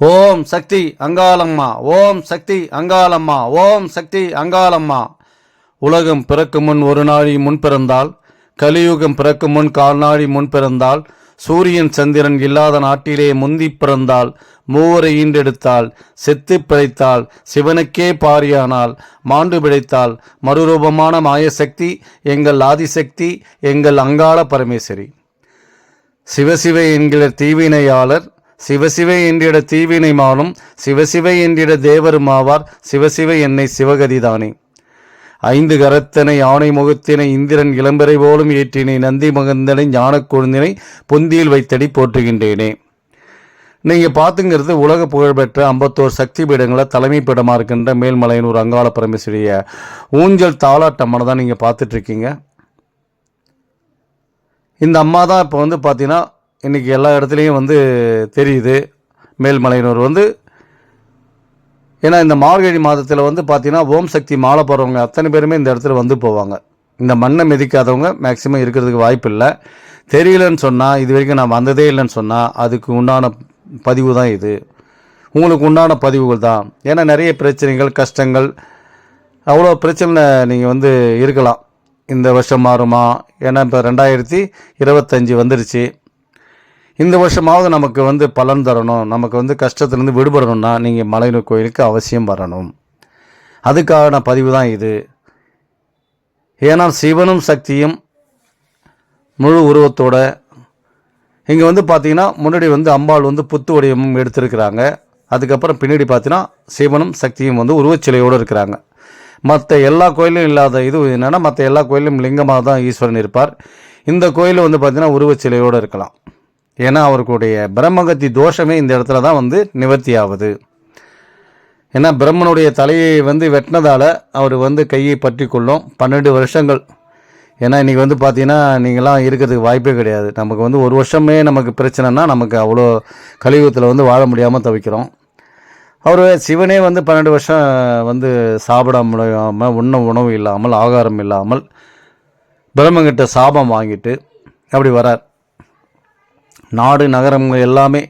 ஓம் சக்தி அங்காளம்மா ஓம் சக்தி அங்காளம்மா ஓம் சக்தி அங்காளம்மா. உலகம் பிறக்கும் முன் ஒரு நாழி முன் பிறந்தால் கலியுகம் பிறக்கும் முன் கால்நாழி முன் பிறந்தால் சூரியன் சந்திரன் இல்லாத நாட்டிலே முந்தி பிறந்தால் மூவரை ஈண்டெடுத்தால் செத்து பிழைத்தால் சிவனுக்கே பாரியானால் மாண்டு பிழைத்தால் மறுரூபமான மாயசக்தி எங்கள் ஆதிசக்தி எங்கள் அங்காள பரமேஸ்வரி. சிவசிவ என்கிற தீவினையாளர் சிவசிவை என்றிட தீவினை மாலும் சிவசிவை என்றிட தேவருமாவார் சிவசிவை என்னை சிவகதிதானே. ஐந்து கரத்தனை யானை முகத்தினை இந்திரன் இளம்பரை போலும் ஏற்றினை நந்தி மகந்தனை ஞானக் கொழுந்தினை பொந்தியில் வைத்தடி போற்றுகின்றேனே. நீங்கள் பார்த்துங்கிறது உலக புகழ்பெற்ற ஐம்பத்தோர் சக்தி பீடங்களை தலைமை பீடமாக இருக்கின்ற மேல்மலையனூர் அங்காள பரமேஸ்வரிய ஊஞ்சல் தாளாட்டம்மனை தான் நீங்கள் பார்த்துட்ருக்கீங்க இந்த அம்மா தான் இப்போ வந்து பார்த்தீங்கன்னா இன்றைக்கி எல்லா இடத்துலையும் வந்து தெரியுது. மேல்மலையனூர் வந்து ஏன்னா இந்த மார்கழி மாதத்தில் வந்து பார்த்திங்கன்னா ஓம் சக்தி மாலை போடுறவங்க அத்தனை பேருமே இந்த இடத்துல வந்து போவாங்க. இந்த மண்ணை மிதிக்காதவங்க மேக்சிமம் இருக்கிறதுக்கு வாய்ப்பு இல்லை. தெரியலன்னு சொன்னால் இது வரைக்கும் நான் வந்ததே இல்லைன்னு சொன்னால் அதுக்கு உண்டான பதிவு தான் இது. உங்களுக்கு உண்டான பதிவுகள் தான். ஏன்னா நிறைய பிரச்சனைகள் கஷ்டங்கள் அவ்வளோ பிரச்சனை நீங்கள் வந்து இருக்கலாம். இந்த வருஷம் மாறுமா? ஏன்னா இப்போ ரெண்டாயிரத்தி இருபத்தஞ்சி வந்துருச்சு. இந்த வருஷமாவது நமக்கு வந்து பலன் தரணும். நமக்கு வந்து கஷ்டத்துலேருந்து விடுபடணும்னா நீங்கள் மலையனூர் கோயிலுக்கு அவசியம் வரணும். அதுக்கான பதிவு தான் இது. ஏன்னா சிவனும் சக்தியும் முழு உருவத்தோட இங்கே வந்து பார்த்தீங்கன்னா முன்னாடி வந்து அம்பாள் வந்து புத்து வடிவமும் எடுத்திருக்கிறாங்க. அதுக்கப்புறம் பின்னாடி பார்த்தீங்கன்னா சிவனும் சக்தியும் வந்து உருவச்சிலையோடு இருக்கிறாங்க. மற்ற எல்லா கோயிலும் இல்லாத இது என்னென்னா மற்ற எல்லா கோயிலும் லிங்கமாக தான் ஈஸ்வரன் இருப்பார். இந்த கோயில் வந்து பார்த்திங்கன்னா உருவச்சிலையோடு இருக்கலாம். ஏன்னா அவருக்குடைய பிரம்மகத்தி தோஷமே இந்த இடத்துல தான் வந்து நிவர்த்தி ஆகுது ஏன்னா பிரம்மனுடைய தலையை வந்து வெட்டினதால் அவர் வந்து கையை பற்றி கொள்ளும். பன்னெண்டு வருஷங்கள். ஏன்னா இன்றைக்கி வந்து பார்த்தீங்கன்னா நீங்களாம் இருக்கிறதுக்கு வாய்ப்பே கிடையாது. நமக்கு வந்து ஒரு வருஷமே நமக்கு பிரச்சனைனா நமக்கு அவ்வளோ கலியுகத்தில் வந்து வாழ முடியாமல் தவிக்கிறோம். அவர் சிவனே வந்து பன்னெண்டு வருஷம் வந்து சாப்பிட முடியாமல் உண்ண உணவு இல்லாமல் ஆகாரம் இல்லாமல் பிரம்மங்கிட்ட சாபம் வாங்கிட்டு அப்படி வரார். நாடு நகரங்கள் எல்லாமே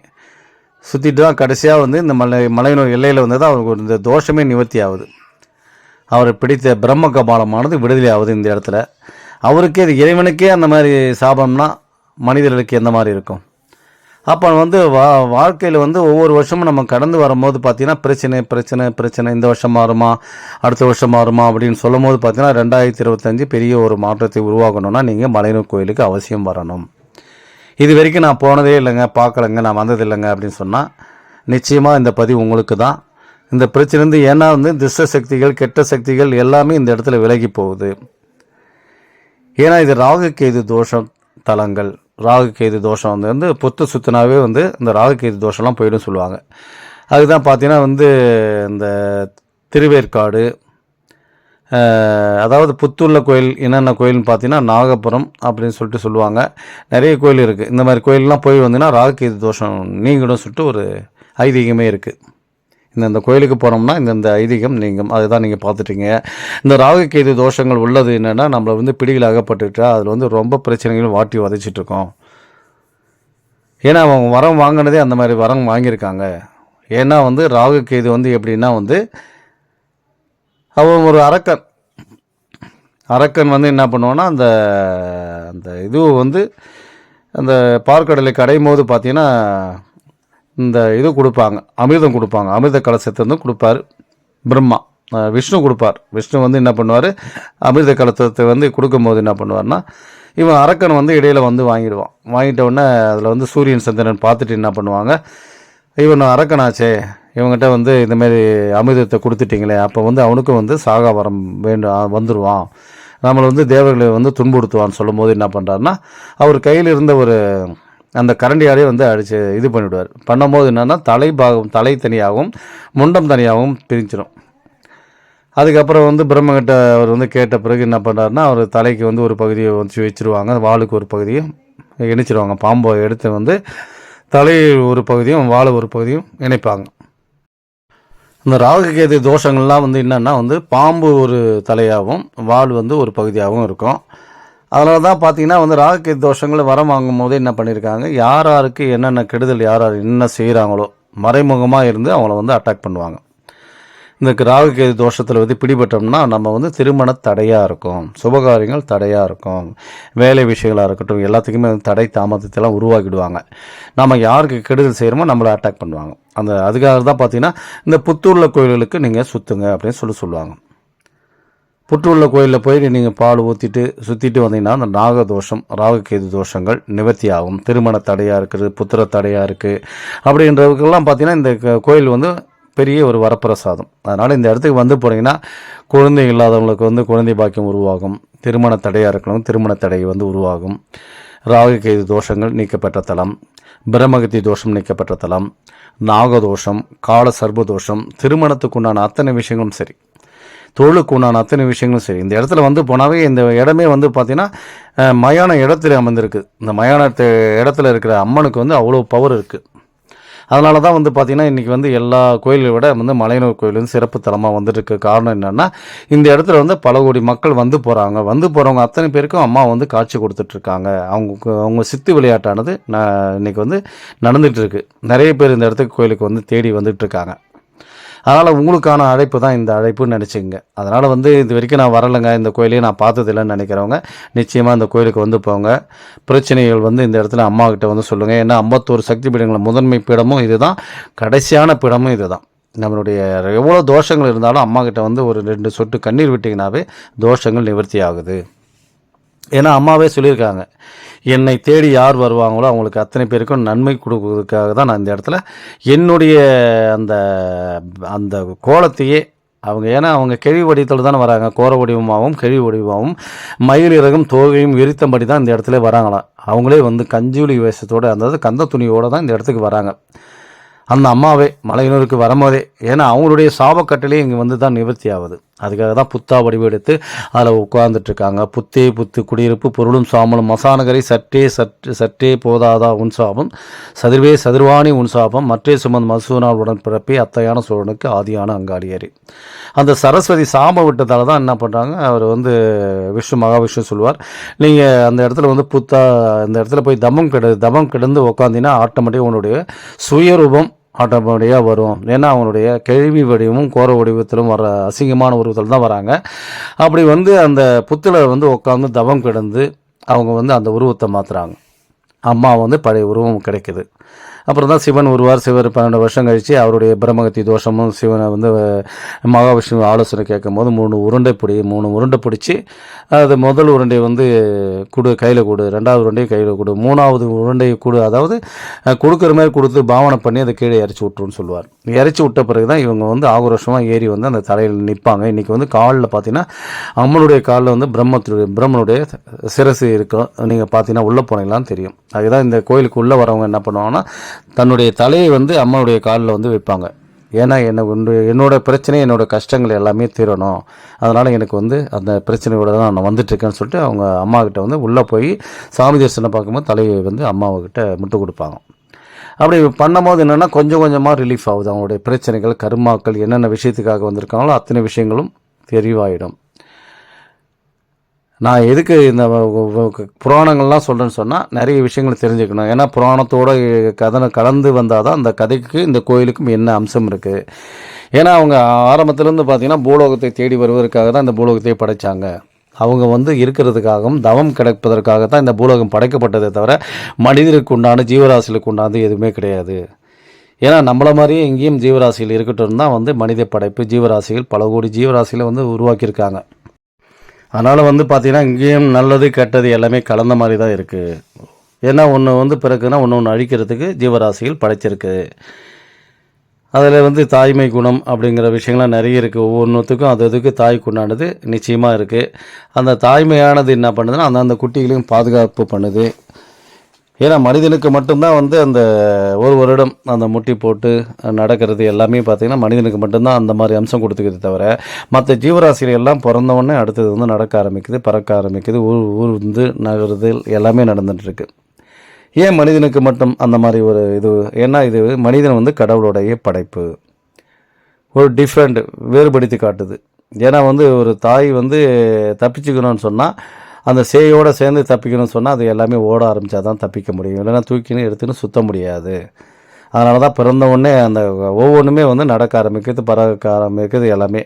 சுற்றிட்டு தான் கடைசியாக வந்து இந்த மலை மலையனூர் எல்லையில் வந்து தான் அவருக்கு இந்த தோஷமே நிவர்த்தி ஆகுது அவரை பிடித்த பிரம்ம கபாலமானது விடுதலை ஆகுது இந்த இடத்துல. அவருக்கே இது இறைவனுக்கே அந்த மாதிரி சாபம்னா மனிதர்களுக்கு எந்த மாதிரி இருக்கும்? அப்போ வந்து வா வாழ்க்கையில் வந்து ஒவ்வொரு வருஷமும் நம்ம கடந்து வரும்போது பார்த்தீங்கன்னா பிரச்சனை பிரச்சனை பிரச்சனை இந்த வருஷம் மாறுமா அடுத்த வருஷம் மாறுமா அப்படின்னு சொல்லும் போது பார்த்தீங்கன்னா ரெண்டாயிரத்தி இருபத்தஞ்சு பெரிய ஒரு மாற்றத்தை உருவாக்கணும்னா நீங்கள் மலையனூர் கோயிலுக்கு அவசியம் வரணும். இது வரைக்கும் நான் போனதே இல்லைங்க பார்க்கலங்க நான் வந்தது இல்லைங்க அப்படின்னு சொன்னால் நிச்சயமாக இந்த பதிவு உங்களுக்கு தான். இந்த பிரச்சனைந்து ஏன்னா வந்து திச சக்திகள் கெட்ட சக்திகள் எல்லாமே இந்த இடத்துல விலகி போகுது. ஏன்னா இது ராகு கேது தோஷம் தலங்கள். ராகு கேது தோஷம் வந்து வந்து புத்து சுத்தினாவே வந்து இந்த ராகு கேது தோஷம்லாம் போயிடும் சொல்லுவாங்க. அதுதான் பார்த்தீங்கன்னா வந்து இந்த திருவேற்காடு அதாவது புத்துள்ள கோயில் என்னென்ன கோயில்னு பார்த்தீங்கன்னா நாகபுரம் அப்படின்னு சொல்லிட்டு சொல்லுவாங்க. நிறைய கோயில் இருக்குது இந்த மாதிரி கோயிலெலாம் போய் வந்தீங்கன்னா ராகுகேது தோஷம் நீங்கிடும் சொல்லிட்டு ஒரு ஐதீகமே இருக்குது இந்தந்த கோயிலுக்கு போனோம்னா இந்தந்த ஐதீகம் நீங்கும். அதுதான் நீங்கள் பார்த்துட்டீங்க. இந்த ராகுகேது தோஷங்கள் உள்ளது என்னென்னா நம்மளை வந்து பிடியில் அகப்பட்டுட்டா அதில் வந்து ரொம்ப பிரச்சனைகள் வாட்டி வதைச்சிட்ருக்கோம் ஏன்னா அவங்க வரம் வாங்கினதே அந்த மாதிரி வரம் வாங்கியிருக்காங்க. ஏன்னா வந்து ராகுகேது வந்து எப்படின்னா வந்து அவன் ஒரு அரக்கன். அரக்கன் வந்து என்ன பண்ணுவான்னா அந்த அந்த இது வந்து அந்த பார்க்கடலை கடையும் போது பார்த்தீங்கன்னா இந்த இது கொடுப்பாங்க. அமிர்தம் கொடுப்பாங்க. அமிர்த கலசத்தை வந்து கொடுப்பாரு. பிரம்மா. விஷ்ணு கொடுப்பார். விஷ்ணு வந்து என்ன பண்ணுவார்? அமிர்த கலசத்தை வந்து கொடுக்கும்போது என்ன பண்ணுவார்னா இவன் அரக்கன் வந்து இடையில் வந்து வாங்கிடுவான். வாங்கிட்ட உடனே அதில் வந்து சூரியன் சந்திரன் பார்த்துட்டு என்ன பண்ணுவாங்க இவன் அரக்கனாச்சே. இவங்ககிட்ட வந்து இந்தமாரி அமிர்தத்தை கொடுத்துட்டிங்களே அப்போ வந்து அவனுக்கும் வந்து சாகா வரம் வேண்டும் வந்துடுவான் நம்மளை வந்து தேவர்களை வந்து துன்புறுத்துவான்னு சொல்லும்போது என்ன பண்ணுறாருன்னா அவர் கையில் இருந்த ஒரு அந்த கரண்டியாலே வந்து அடித்து இது பண்ணிவிடுவார் பண்ணும்போது என்னென்னா தலை பாகம் தலை தனியாகவும் முண்டம் தனியாகவும் பிரிஞ்சிடும் அதுக்கப்புறம் வந்து பிரம்மகிட்ட அவர் வந்து கேட்ட பிறகு என்ன பண்ணுறாருன்னா அவர் தலைக்கு வந்து ஒரு பகுதியை வச்சு வச்சிருவாங்க. வாளுக்கு ஒரு பகுதியை இணைச்சிருவாங்க. பாம்பை எடுத்து வந்து தலை ஒரு பகுதியும் வாழை ஒரு பகுதியும் இணைப்பாங்க. இந்த ராகுகேது தோஷங்கள்லாம் வந்து என்னென்னா வந்து பாம்பு ஒரு தலையாகவும் வால் வந்து ஒரு பகுதியாகவும் இருக்கும். அதனால தான் பார்த்தீங்கன்னா வந்து ராகுகேது தோஷங்களை வரம் வாங்கும் போது என்ன பண்ணியிருக்காங்க யார் யாருக்கு என்னென்ன கெடுதல் யார் யார் என்ன செய்கிறாங்களோ மறைமுகமாக இருந்து அவங்கள வந்து அட்டாக் பண்ணுவாங்க. இந்த ராகு கேது தோஷத்தில் வந்து பிடிபட்டோம்னா நம்ம வந்து திருமண தடையாக இருக்கும். சுபகாரியங்கள் தடையாக இருக்கும். வேலை விஷயங்களாக இருக்கட்டும் எல்லாத்துக்குமே வந்து தடை தாமதத்தெல்லாம் உருவாக்கிடுவாங்க. நம்ம யாருக்கு கெடுதல் செய்கிறோமோ நம்மளை அட்டாக் பண்ணுவாங்க. அந்த அதுக்காக தான் பார்த்தீங்கன்னா இந்த புத்தூரில் கோயில்களுக்கு நீங்கள் சுற்றுங்க அப்படின்னு சொல்லி சொல்லுவாங்க. புற்றுள்ள கோயிலில் போய் நீங்கள் பால் ஊற்றிட்டு சுற்றிட்டு வந்தீங்கன்னா அந்த நாகதோஷம் ராகுகேது தோஷங்கள் நிவர்த்தி ஆகும். திருமண தடையாக இருக்குது புத்திர தடையாக இருக்குது அப்படின்றவங்கெல்லாம் பார்த்தீங்கன்னா இந்த க- கோயில் வந்து பெரிய ஒரு வரப்பிரசாதம். அதனால் இந்த இடத்துக்கு வந்து போனீங்கன்னா குழந்தை இல்லாதவங்களுக்கு வந்து குழந்தை பாக்கியம் உருவாகும். திருமண தடையாக இருக்கணும் திருமண தடை வந்து உருவாகும். ராகுகேது தோஷங்கள் நீக்கப்பெற்ற தலம் பிரம்மகத்தி தோஷம் நீக்கப்பட்ட தலம் நாகதோஷம் கால சர்ப தோஷம் திருமணத்துக்கு உண்டான அத்தனை விஷயங்களும் சரி. தொழிலுக்கு உண்டான அத்தனை விஷயங்களும் சரி. இந்த இடத்துல வந்து போனாவே இந்த இடமே வந்து பார்த்திங்கன்னா மயான இடத்துல அமர்ந்திருக்கு. இந்த மயான இடத்துல இருக்கிற அம்மனுக்கு வந்து அவ்வளோ பவர் இருக்குது அதனால தான் வந்து பார்த்திங்கன்னா இன்றைக்கி வந்து எல்லா கோயிலை விட வந்து மலையனூர் கோயில் வந்து சிறப்பு தலமாக வந்துருக்கு காரணம் என்னென்னா இந்த இடத்துல வந்து பல கோடி மக்கள் வந்து போகிறாங்க வந்து போகிறவங்க அத்தனை பேருக்கும் அம்மா வந்து காட்சி கொடுத்துட்ருக்காங்க அவங்க அவங்க சித்து விளையாட்டானது நான் இன்றைக்கி வந்து நடந்துகிட்ருக்கு நிறைய பேர் இந்த இடத்துக்கு கோயிலுக்கு வந்து தேடி வந்துட்டுருக்காங்க. அதனால் உங்களுக்கான அழைப்பு தான் இந்த அழைப்புன்னு நினச்சிங்க அதனால் வந்து இது வரைக்கும் நான் வரலைங்க. இந்த கோயிலையும் நான் பார்த்ததில்லைன்னு நினைக்கிறவங்க நிச்சயமாக இந்த கோயிலுக்கு வந்து போங்க. பிரச்சனைகள் வந்து இந்த இடத்துல அம்மா கிட்ட வந்து சொல்லுங்கள் ஏன்னா ஐம்பத்தோரு சக்தி பீடங்களை முதன்மை பீடமும் இதுதான். கடைசியான பீடமும் இதுதான். நம்மளுடைய எவ்வளோ தோஷங்கள் இருந்தாலும் அம்மா கிட்ட வந்து ஒரு ரெண்டு சொட்டு கண்ணீர் விட்டிங்கனாவே தோஷங்கள் நிவர்த்தி ஆகுது. ஏன்னா அம்மாவே சொல்லியிருக்காங்க என்னை தேடி யார் வருவாங்களோ அவங்களுக்கு அத்தனை பேருக்கும் நன்மை கொடுக்கறதுக்காக தான் நான் இந்த இடத்துல என்னுடைய அந்த அந்த கோலத்தையே அவங்க ஏன்னா அவங்க கேள்வி வடிவத்தில் தானே வராங்க. கோர வடிவமாகவும் கேள்வி வடிவமாகவும் மயில் இறகும் தோகையும் விரித்தபடி தான் இந்த இடத்துல வராங்களாம். அவங்களே வந்து கஞ்சூலி வேஷத்தோடு அதாவது கந்த துணியோடு தான் இந்த இடத்துக்கு வராங்க. அந்த அம்மாவே மலையினருக்கு வரும்போதே ஏன்னா அவங்களுடைய சாபக்கட்டிலே இங்கே வந்து தான் நிவர்த்தி ஆகுது. அதுக்காக தான் புத்தா வடிவு எடுத்து அதில் உட்கார்ந்துட்டுருக்காங்க. புத்தே புத்து குடியிருப்பு பொருளும் சாமலும் மசானகரை சற்றே சற்று சற்றே போதாதா உன் சாபம். சதிர்வே சதிர்வாணி உன் சாபம். மற்றே சுமந்த் மசூனால் உடன் பிறப்பே அத்தையான சோழனுக்கு ஆதியான அங்காடியரி அந்த சரஸ்வதி சாம விட்டதால தான் என்ன பண்ணுறாங்க அவர் வந்து விஷ்ணு மகாவிஷ்ணு சொல்லுவார். நீங்கள் அந்த இடத்துல வந்து புத்தா அந்த இடத்துல போய் தமம் கிட தமம் கிடந்து உட்காந்தீங்கன்னா ஆட்டோமேட்டிக் உன்னுடைய சுயரூபம் ஆட்டோமேட்டிக்காக வரும். ஏன்னா அவங்களுடைய கேள்வி வடிவமும் கோர வடிவத்திலும் வர அசிங்கமான உருவத்தில் தான் வராங்க. அப்படி வந்து அந்த புத்தில் வந்து உட்காந்து தவம் கிடந்து அவங்க வந்து அந்த உருவத்தை மாற்றுறாங்க அம்மா வந்து பழைய உருவம் கிடைக்குது. அப்புறம் தான் சிவன் உருவார் சிவர் பன்னெண்டு வருஷம் கழித்து அவருடைய பிரம்மகத்தி தோஷமும் சிவனை வந்து மகாவிஷ்ணு ஆலோசனை கேட்கும்போது மூணு உருண்டை பிடி மூணு உருண்டை பிடிச்சி அது முதல் உருண்டை வந்து கொடு கையில் கொடு ரெண்டாவது உருண்டையை கையில் கொடு மூணாவது உருண்டையை கொடு அதாவது கொடுக்குற மாதிரி கொடுத்து பாவனை பண்ணி அதை கீழே இறச்சி விட்ருன்னு சொல்லுவார். இறச்சி விட்ட பிறகு தான் இவங்க வந்து ஆக்ரோஷமாக ஏறி வந்து அந்த தலையில் நிற்பாங்க. இன்றைக்கி வந்து காலில் பார்த்தீங்கன்னா அம்மனுடைய காலில் வந்து பிரம்மத்துடைய பிரம்மனுடைய சிரசு இருக்கும் நீங்கள் பார்த்தீங்கன்னா உள்ளே போனீங்களான்னு தெரியும். அதுதான் இந்த கோயிலுக்கு உள்ளே வரவங்க என்ன பண்ணுவாங்கன்னா தன்னுடைய தலையை வந்து அம்மாவுடைய காலில் வந்து வைப்பாங்க. ஏன்னா என்ன ஒன்று என்னோட பிரச்சனை என்னோட கஷ்டங்கள் எல்லாமே தீரணும். அதனால் எனக்கு வந்து அந்த பிரச்சனையோட தான் நான் வந்துட்டுருக்கேன்னு சொல்லிட்டு அவங்க அம்மாக்கிட்ட வந்து உள்ளே போய் சாமி தரிசனம் பார்க்கும்போது தலையை வந்து அம்மாவுக்கிட்ட முட்டு கொடுப்பாங்க. அப்படி பண்ணும்போது என்னென்னா கொஞ்சம் கொஞ்சமாக ரிலீஃப் ஆகுது. அவங்களுடைய பிரச்சனைகள் கருமாக்கள் என்னென்ன விஷயத்துக்காக வந்திருக்காங்களோ அத்தனை விஷயங்களும் தெரிவாயிடும் நான் எதுக்கு இந்த புராணங்கள்லாம் சொல்கிறேன்னு சொன்னால் நிறைய விஷயங்கள் தெரிஞ்சுக்கணும். ஏன்னா புராணத்தோட கதனை கலந்து வந்தால் தான் அந்த கதைக்கு இந்த கோயிலுக்கும் என்ன அம்சம் இருக்குது ஏன்னா அவங்க ஆரம்பத்துலேருந்து பார்த்திங்கன்னா பூலோகத்தை தேடி வருவதற்காக தான் இந்த பூலோகத்தை படைச்சாங்க. அவங்க வந்து இருக்கிறதுக்காகவும் தவம் கிடைப்பதற்காக தான் இந்த பூலோகம் படைக்கப்பட்டதே தவிர மனிதருக்கு உண்டான ஜீவராசிகளுக்கு உண்டானது எதுவுமே கிடையாது. ஏன்னா நம்மள மாதிரியே எங்கேயும் ஜீவராசிகள் இருக்கட்டும் தான் வந்து மனித படைப்பு ஜீவராசிகள் பல கோடி ஜீவராசிகளை வந்து உருவாக்கியிருக்காங்க. அதனால் வந்து பார்த்தீங்கன்னா இங்கேயும் நல்லது கெட்டது எல்லாமே கலந்த மாதிரி தான் இருக்குது ஏன்னா ஒன்று வந்து பிறகுனா ஒன்று ஒன்று அழிக்கிறதுக்கு ஜீவராசிகள் படைச்சிருக்கு. அதில் வந்து தாய்மை குணம் அப்படிங்கிற விஷயங்கள்லாம் நிறைய இருக்குது ஒவ்வொன்றுத்துக்கும் அது அதுக்கு தாய் குண்டானது நிச்சயமாக இருக்குது அந்த தாய்மையானது என்ன பண்ணுதுன்னா அந்த அந்த குட்டிகளையும் பாதுகாப்பு பண்ணுது. ஏன்னா மனிதனுக்கு மட்டும்தான் வந்து அந்த ஒரு வருடம் அந்த முட்டி போட்டு நடக்கிறது எல்லாமே பார்த்திங்கன்னா மனிதனுக்கு மட்டும்தான் அந்த மாதிரி அம்சம் கொடுத்துக்குது தவிர மற்ற ஜீவராசிகள் எல்லாம் பிறந்தவொடனே அடுத்தது வந்து நடக்க ஆரம்பிக்குது பறக்க ஆரம்பிக்குது ஊர் ஊர் வந்து நகருது எல்லாமே நடந்துகிட்ருக்கு ஏன் மனிதனுக்கு மட்டும் அந்த மாதிரி ஒரு இது ஏன்னா இது மனிதன் வந்து கடவுளுடைய படைப்பு. ஒரு டிஃப்ரெண்ட் வேறுபடுத்தி காட்டுது. ஏன்னா வந்து ஒரு தாய் வந்து தப்பிச்சுக்கணும்னு சொன்னால் அந்த சேயோடு சேர்ந்து தப்பிக்கணும்னு சொன்னால் அது எல்லாமே ஓட ஆரம்பித்தா தான் தப்பிக்க முடியும். இல்லைன்னா தூக்கின்னு எடுத்துன்னு சுத்த முடியாது. அதனால தான் பிறந்த உடனே அந்த ஒவ்வொன்றுமே வந்து நடக்க ஆரம்பிக்கிறது பறக்க ஆரம்பிக்கிறது எல்லாமே.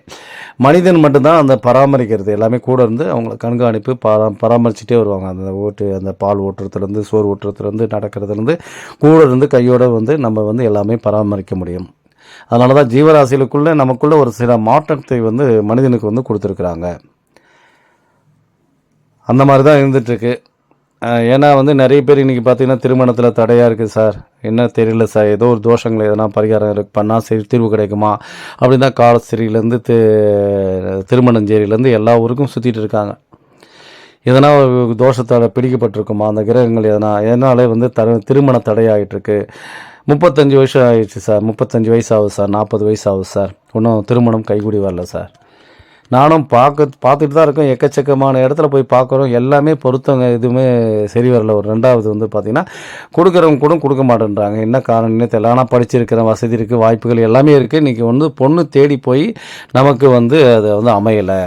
மனிதன் மட்டும்தான் அந்த பராமரிக்கிறது எல்லாமே கூட இருந்து அவங்கள கண்காணிப்பு பரா பராமரிச்சுட்டே வருவாங்க. அந்த ஓட்டு அந்த பால் ஓட்டுறதுலேருந்து சோறு ஓட்டுறதுலேருந்து நடக்கிறதுலேருந்து கூட இருந்து கையோடு வந்து நம்ம வந்து எல்லாமே பராமரிக்க முடியும். அதனால தான் ஜீவராசிகளுக்குள்ளே நமக்குள்ளே ஒரு சில மாற்றத்தை வந்து மனிதனுக்கு வந்து கொடுத்துருக்குறாங்க. அந்த மாதிரி தான் இருந்துகிட்ருக்கு ஏன்னா வந்து நிறைய பேர் இன்றைக்கி பார்த்தீங்கன்னா திருமணத்தில் தடையாக இருக்குது சார். என்ன தெரியல சார். ஏதோ ஒரு தோஷங்கள் எதனா பரிகாரம் இருக்கு பண்ணால் சரி தீர்வு கிடைக்குமா? அப்படின்னு தான் காலஸ்திரியிலேருந்து தி திருமணஞ்சேரியிலேருந்து எல்லா ஊருக்கும் சுற்றிட்டு இருக்காங்க. எதனா ஒரு தோஷத்தால் பிடிக்கப்பட்டிருக்குமா? அந்த கிரகங்கள் எதனா எதனாலே வந்து தரு திருமண தடையாகிட்டுருக்கு முப்பத்தஞ்சு வயசு ஆகிடுச்சு சார். முப்பத்தஞ்சு வயசு ஆகுது சார். நாற்பது வயசு ஆகுது சார். இன்னும் திருமணம் கைகூடி வரல சார். நானும் பார்க்க பார்த்துட்டு தான் இருக்கோம். எக்கச்சக்கமான இடத்துல போய் பார்க்குறோம். எல்லாமே பொருத்தவங்க எதுவுமே சரி வரல. ஒரு ரெண்டாவது வந்து பார்த்திங்கன்னா கொடுக்குறவங்க கூட கொடுக்க மாட்டேன்றாங்க. என்ன காரணம்னே தெரியல. ஆனால் படிச்சிருக்கிற வசதி இருக்குது வாய்ப்புகள் எல்லாமே இருக்குது இன்றைக்கி வந்து பொண்ணு தேடி போய் நமக்கு வந்து அதை வந்து அமையலை.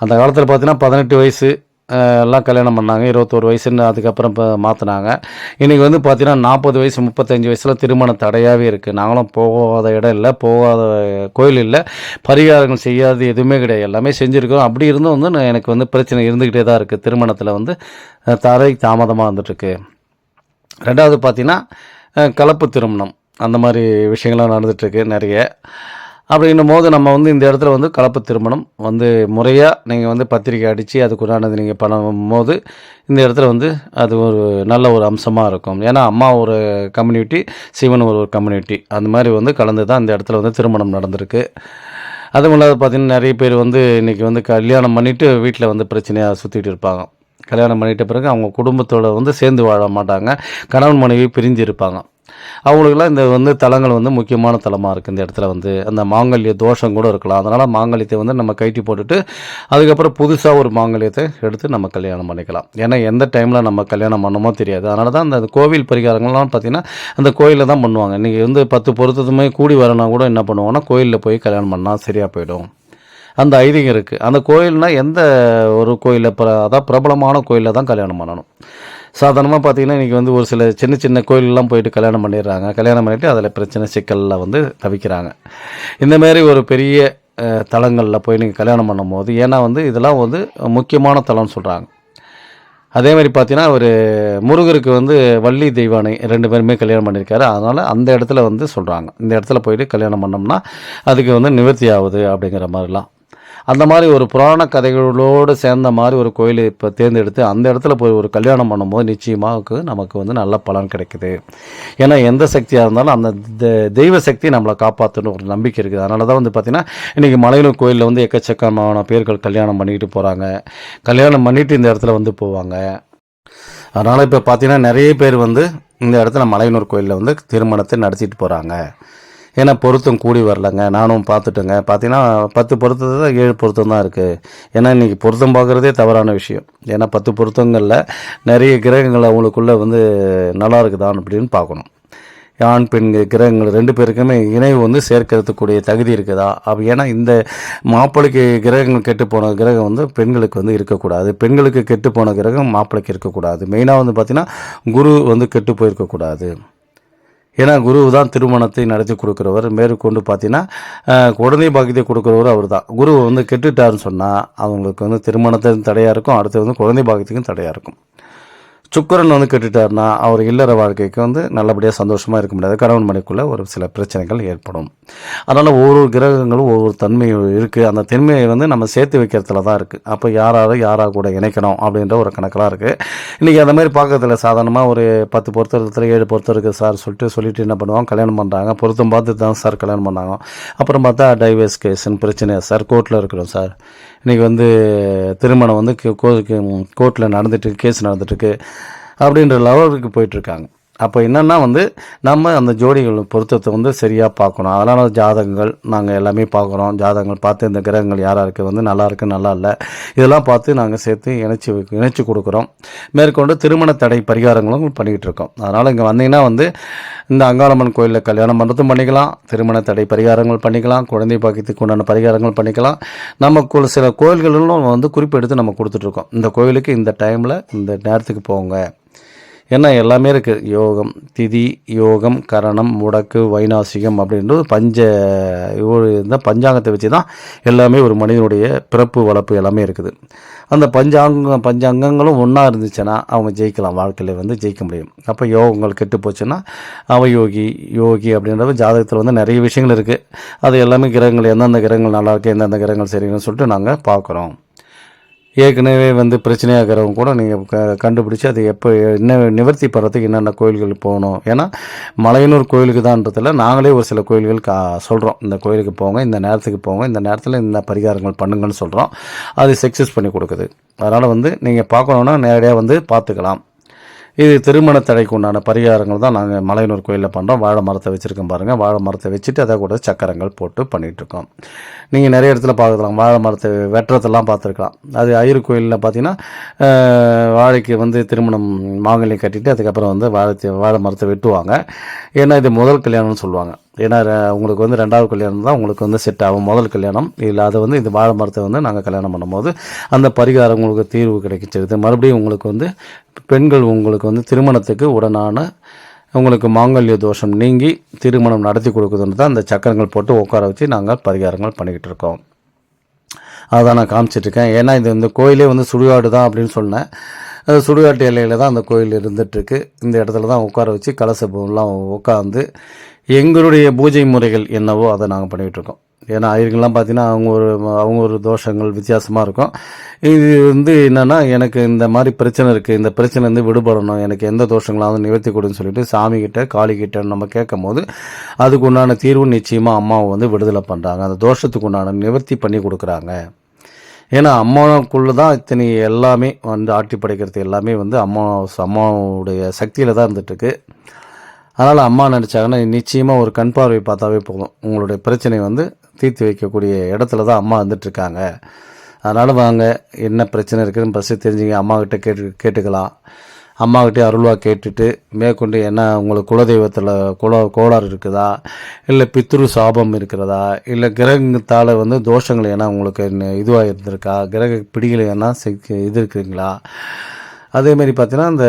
அந்த காலத்தில் பார்த்தீங்கன்னா பதினெட்டு வயசு எல்லாம் கல்யாணம் பண்ணாங்க. இருபத்தோரு வயசுன்னு அதுக்கப்புறம் இப்போ மாற்றினாங்க இன்றைக்கி வந்து பார்த்தீங்கன்னா நாற்பது வயசு முப்பத்தஞ்சு வயசில் திருமணம் தடையாகவே இருக்குது நாங்களும் போகாத இடம் இல்லை போகாத கோயில் இல்லை. பரிகாரங்கள் செய்யாது எதுவுமே கிடையாது. எல்லாமே செஞ்சுருக்கோம். அப்படி இருந்தும் வந்து நான் எனக்கு வந்து பிரச்சனை இருந்துக்கிட்டே தான் இருக்குது திருமணத்தில் வந்து தடை தாமதமாக வந்துட்டுருக்கு. ரெண்டாவது பார்த்தீங்கன்னா கலப்பு திருமணம். அந்த மாதிரி விஷயங்கள்லாம் நடந்துகிட்ருக்கு நிறைய. அப்படின்னும் போது நம்ம வந்து இந்த இடத்துல வந்து கலப்பு திருமணம் வந்து முறையாக நீங்கள் வந்து பத்திரிக்கை அடித்து அதுக்குண்டானது நீங்கள் பண்ணும் போது இந்த இடத்துல வந்து அது ஒரு நல்ல ஒரு அம்சமாக இருக்கும். ஏன்னா அம்மா ஒரு கம்யூனிட்டி சிவன் ஒரு கம்யூனிட்டி. அந்த மாதிரி வந்து கலந்து தான் இந்த இடத்துல வந்து திருமணம் நடந்திருக்கு. அதுவும் இல்லாத பார்த்திங்கன்னா நிறைய பேர் வந்து இன்றைக்கி வந்து கல்யாணம் பண்ணிவிட்டு வீட்டில் வந்து பிரச்சனையாக சுற்றிட்டு இருப்பாங்க. கல்யாணம் பண்ணிட்ட பிறகு அவங்க குடும்பத்தோடு வந்து சேர்ந்து வாழ மாட்டாங்க. கணவன் மனைவி பிரிஞ்சு இருப்பாங்க. அவங்களுக்குலாம் இந்த வந்து தலங்கள் வந்து முக்கியமான தலமாக இருக்குது இந்த இடத்துல வந்து. அந்த மாங்கல்ய தோஷம் கூட இருக்கலாம். அதனால் மாங்கல்யத்தை வந்து நம்ம கைட்டி போட்டுட்டு அதுக்கப்புறம் புதுசாக ஒரு மாங்கல்யத்தை எடுத்து நம்ம கல்யாணம் பண்ணிக்கலாம். ஏன்னா எந்த டைமில் நம்ம கல்யாணம் பண்ணமோ தெரியாது. அதனால தான் அந்த கோவில் பரிகாரங்கள்லாம் பார்த்திங்கன்னா அந்த கோயிலில் தான் பண்ணுவாங்க. இன்றைக்கி வந்து பத்து பொருத்தத்துமே கூடி வரனா கூட என்ன பண்ணுவாங்கன்னா கோயிலில் போய் கல்யாணம் பண்ணால் சரியாக போயிடும். அந்த ஐதீகம் இருக்குது அந்த கோயில்னால் எந்த ஒரு கோயிலில் பிர அதான் பிரபலமான கோயிலில் தான் கல்யாணம் பண்ணணும். சாதாரணமாக பார்த்தீங்கன்னா இன்றைக்கி வந்து ஒரு சில சின்ன சின்ன கோயிலெலாம் போயிட்டு கல்யாணம் பண்ணிடுறாங்க. கல்யாணம் பண்ணிவிட்டு அதில் பிரச்சனை சிக்கலில் வந்து தவிக்கிறாங்க. இந்தமாரி ஒரு பெரிய தலங்களில் போய் நீங்கள் கல்யாணம் பண்ணும்போது ஏன்னா வந்து இதெல்லாம் வந்து முக்கியமான தலம்னு சொல்கிறாங்க அதே மாதிரி பார்த்தீங்கன்னா ஒரு முருகருக்கு வந்து வள்ளி தெய்வானை ரெண்டு பேருமே கல்யாணம் பண்ணியிருக்காரு. அதனால் அந்த இடத்துல வந்து சொல்கிறாங்க இந்த இடத்துல போயிட்டு கல்யாணம் பண்ணோம்னா அதுக்கு வந்து நிவர்த்தி ஆகுது அப்படிங்கிற மாதிரிலாம். அந்த மாதிரி ஒரு புராண கதைகளோடு சேர்ந்த மாதிரி ஒரு கோயில் இப்போ தேர்ந்தெடுத்து அந்த இடத்துல போய் ஒரு கல்யாணம் பண்ணும்போது நிச்சயமாக நமக்கு வந்து நல்ல பலன் கிடைக்குது. ஏன்னா எந்த சக்தியாக இருந்தாலும் அந்த தெ- தெய்வ சக்தி நம்மளை காப்பாற்றணும் ஒரு நம்பிக்கை இருக்குது. அதனால தான் வந்து பார்த்திங்கன்னா இன்றைக்கி மலையனூர் கோயிலில் வந்து எக்கச்சக்கமான பேர்கள் கல்யாணம் பண்ணிக்கிட்டு போகிறாங்க கல்யாணம் பண்ணிவிட்டு இந்த இடத்துல வந்து போவாங்க. அதனால் இப்போ பார்த்திங்கன்னா நிறைய பேர் வந்து இந்த இடத்துல மலையனூர் கோயிலில் வந்து திருமணத்தை நடத்திட்டு போகிறாங்க ஏன்னா பொருத்தம் கூடி வரலங்க. நானும் பார்த்துட்டேங்க. பார்த்தீங்கன்னா பத்து பொருத்தத்தை தான் ஏழு பொருத்தம் தான் இருக்குது ஏன்னா இன்றைக்கி பொருத்தம் பார்க்குறதே தவறான விஷயம். ஏன்னா பத்து பொருத்தங்களில் நிறைய கிரகங்கள் அவங்களுக்குள்ளே வந்து நல்லா இருக்குதான் அப்படின்னு பார்க்கணும். ஆண் பெண் கிரகங்கள் ரெண்டு பேருக்குமே இணைவு வந்து சேர்க்கறதுக்கூடிய தகுதி இருக்குதா? அப்போ ஏன்னா இந்த மாப்பிள்ளைக்கு கிரகங்கள் கெட்டு போன கிரகம் வந்து பெண்களுக்கு வந்து இருக்கக்கூடாது. பெண்களுக்கு கெட்டு போன கிரகம் மாப்பிள்ளைக்கு இருக்கக்கூடாது. மெயினாக வந்து பார்த்திங்கன்னா குரு வந்து கெட்டு போயிருக்கக்கூடாது. ஏன்னா குரு தான் திருமணத்தை நடத்தி கொடுக்குறவர். மேற்கொண்டு பார்த்தீங்கன்னா குழந்தை பாக்கியத்தை கொடுக்குறவர் அவர் தான் குரு வந்து கெட்டுட்டாருன்னு சொன்னால் அவங்களுக்கு வந்து திருமணத்தின் தடையாக இருக்கும். அடுத்து வந்து குழந்தை பாக்கியத்துக்கும் தடையாக இருக்கும். சுக்கரன் வந்து கெட்டுட்டாருன்னா அவர் இல்லற வாழ்க்கைக்கு வந்து நல்லபடியாக சந்தோஷமாக இருக்க முடியாது. கணவன் மனைக்குள்ளே ஒரு சில பிரச்சனைகள் ஏற்படும். அதனால் ஒவ்வொரு கிரகங்களும் ஒவ்வொரு தன்மை இருக்குது அந்த தன்மையை வந்து நம்ம சேர்த்து வைக்கிறதுல தான் இருக்குது அப்போ யாராவது யாராக கூட இணைக்கணும் அப்படின்ற ஒரு கணக்கெலாம் இருக்குது இன்றைக்கி அந்த மாதிரி பார்க்கறதுல சாதாரணமாக ஒரு பத்து பொருத்தத்தில் ஏழு பொருத்தம் இருக்குது சார் சொல்லிட்டு சொல்லிட்டு என்ன பண்ணுவாங்க? கல்யாணம் பண்ணுறாங்க பொருத்தம் பார்த்து தான் சார் கல்யாணம் பண்ணாங்க. அப்புறம் பார்த்தா டைவர்ஸ் கேஸுன்னு பிரச்சனையா சார் கோர்ட்டில் இருக்கிறோம் சார். இன்றைக்கி வந்து திருமணம் வந்து கோர்ட்டில் நடந்துட்டு கேஸ் நடந்துட்டுருக்கு அப்படின்ற லெவலுக்கு போயிட்டுருக்காங்க. அப்போ என்னென்னா வந்து நம்ம அந்த ஜோடிகள் பொருத்தத்தை வந்து சரியாக பார்க்கணும். அதனால் ஜாதகங்கள் நாங்கள் எல்லாமே பார்க்குறோம். ஜாதகங்கள் பார்த்து இந்த கிரகங்கள் யார் இருக்குது வந்து நல்லா இருக்கு நல்லா இல்லை இதெல்லாம் பார்த்து நாங்கள் சேர்த்து இணைச்சி இணைச்சி கொடுக்குறோம். மேற்கொண்டு திருமண தடை பரிகாரங்களும் பண்ணிக்கிட்டு இருக்கோம் அதனால் இங்கே வந்தீங்கன்னா வந்து இந்த அங்காளம்மன் கோயிலில் கல்யாணம் பண்ணுறதும் பண்ணிக்கலாம். திருமண தடை பரிகாரங்கள் பண்ணிக்கலாம். குழந்தை பாக்கியத்துக்கு உண்டான பரிகாரங்கள் பண்ணிக்கலாம். நம்ம சில கோயில்களிலும் வந்து குறிப்பெடுத்து நம்ம கொடுத்துட்ருக்கோம் இந்த கோயிலுக்கு இந்த டைமில் இந்த நேரத்துக்கு போங்க. ஏன்னா எல்லாமே இருக்குது யோகம் திதி யோகம் கரணம் முடக்கு வைநாசிகம் அப்படின்றது பஞ்ச இந்த பஞ்சாங்கத்தை வச்சு தான் எல்லாமே ஒரு மனிதனுடைய பிறப்பு வளர்ப்பு எல்லாமே இருக்குது. அந்த பஞ்சாங்க பஞ்சாங்கங்களும் ஒன்றா இருந்துச்சுன்னா அவங்க ஜெயிக்கலாம். வாழ்க்கையில் வந்து ஜெயிக்க முடியும். அப்போ யோகங்கள் கெட்டு போச்சுன்னா அவயோகி யோகி அப்படின்றது ஜாதகத்தில் வந்து நிறைய விஷயங்கள் இருக்குது அது எல்லாமே கிரகங்கள் எந்தெந்த கிரகங்கள் நல்லா இருக்குது எந்தெந்த கிரகங்கள் சரிங்கன்னு சொல்லிட்டு நாங்கள் பார்க்குறோம். ஏற்கனவே வந்து பிரச்சனையாக இருக்கிறவங்க கூட நீங்கள் க கண்டுபிடிச்சி அது எப்போ என்ன நிவர்த்தி பண்ணுறதுக்கு என்னென்ன கோயில்கள் போகணும்? ஏன்னா மலையனூர் கோயிலுக்கு தான்றதில் நாங்களே ஒரு சில கோயில்கள் கா சொல்கிறோம் இந்த கோயிலுக்கு போங்க இந்த நேரத்துக்கு போங்க இந்த நேரத்தில் இந்த பரிகாரங்கள் பண்ணுங்கன்னு சொல்கிறோம் அது சக்ஸஸ் பண்ணி கொடுக்குது. அதனால் வந்து நீங்கள் பார்க்கணுன்னா நேரடியாக வந்து பார்த்துக்கலாம். இது திருமண தடைக்கு உண்டான பரிகாரங்கள் தான் நாங்கள் மலையனூர் கோயிலில் பண்ணுறோம் வாழை மரத்தை வச்சுருக்கோம் பாருங்கள் வாழை மரத்தை வச்சுட்டு அதை கூட சக்கரங்கள் போட்டு பண்ணிகிட்ருக்கோம் நீங்கள் நிறைய இடத்துல பார்க்கலாம் வாழை மரத்தை வெட்டுறதெல்லாம் பார்த்துருக்கலாம். அது ஐயர் கோயிலில் பார்த்தீங்கன்னா வாழைக்கு வந்து திருமணம் மாங்கல்யம் கட்டிட்டு அதுக்கப்புறம் வந்து வாழை வாழை மரத்தை வெட்டுவாங்க. ஏன்னா இது முதல் கல்யாணம்னு சொல்லுவாங்க. ஏன்னா உங்களுக்கு வந்து ரெண்டாவது கல்யாணம் தான் உங்களுக்கு வந்து செட் ஆகும். முதல் கல்யாணம். இல்லை அதை வந்து இந்த வாழை மரத்தை வந்து நாங்கள் கல்யாணம் பண்ணும்போது அந்த பரிகாரம் உங்களுக்கு தீர்வு கிடைக்கிச்சிருது மறுபடியும் உங்களுக்கு வந்து பெண்கள் உங்களுக்கு வந்து திருமணத்துக்கு உடனான உங்களுக்கு மாங்கல்ய தோஷம் நீங்கி திருமணம் நடத்தி கொடுக்குதுன்னு தான் அந்த சக்கரங்கள் போட்டு உட்கார வச்சு நாங்கள் பரிகாரங்கள் பண்ணிக்கிட்டு இருக்கோம். அதை நான் காமிச்சிட்ருக்கேன் ஏன்னா இது இந்த கோயிலே வந்து சுடுகாடு தான் அப்படின்னு சொன்னேன். அது சுடுகாட்டு எல்லையில் தான் அந்த கோயில் இருந்துகிட்ருக்கு இந்த இடத்துல தான் உட்கார வச்சு கலசபம்லாம் உட்காந்து எங்களுடைய பூஜை முறைகள் என்னவோ அதை நாங்கள் பண்ணிகிட்ருக்கோம் ஏன்னா ஐயர்கள்லாம் பார்த்தீங்கன்னா அவங்க ஒரு அவங்க ஒரு தோஷங்கள் வித்தியாசமாக இருக்கும். இது வந்து என்னென்னா எனக்கு இந்த மாதிரி பிரச்சனை இருக்குது இந்த பிரச்சனை வந்து விடுபடணும். எனக்கு எந்த தோஷங்களாவது நிவர்த்தி கொடுன்னு சொல்லிட்டு சாமிக்கிட்ட காளிக்கிட்ட நம்ம கேட்கும் போது அதுக்கு உண்டான தீர்வு நிச்சயமாக அம்மாவை வந்து விடுதலை பண்ணுறாங்க அந்த தோஷத்துக்கு உண்டான நிவர்த்தி பண்ணி கொடுக்குறாங்க. ஏன்னா அம்மாவுக்குள்ளே தான் இத்தனை எல்லாமே வந்து ஆட்டி படைக்கிறது எல்லாமே வந்து அம்மா அம்மாவுடைய சக்தியில் தான் இருந்துகிட்ருக்கு அதனால் அம்மா நினச்சாங்கன்னா நிச்சயமாக ஒரு கண் பார்வை பார்த்தாவே போதும். உங்களுடைய பிரச்சனை வந்து தீர்த்து வைக்கக்கூடிய இடத்துல தான் அம்மா வந்துட்டுருக்காங்க அதனால் வாங்க என்ன பிரச்சனை இருக்குதுன்னு ஃபஸ்ட்டு தெரிஞ்சுங்க அம்மாக்கிட்ட கேட்டு கேட்டுக்கலாம். அம்மாக்கிட்டே அருள்வா கேட்டுட்டு மேற்கொண்டு என்ன உங்களுக்கு குலதெய்வத்தில் குல கோளாறு இருக்குதா? இல்லை பித்ரு சாபம் இருக்கிறதா? இல்லை கிரகத்தால் வந்து தோஷங்கள் ஏன்னா உங்களுக்கு இதுவாக இருந்திருக்கா? கிரக பிடிகள் ஏன்னா சிக்க- இது இருக்குங்களா? அதேமாரி பார்த்தீங்கன்னா இந்த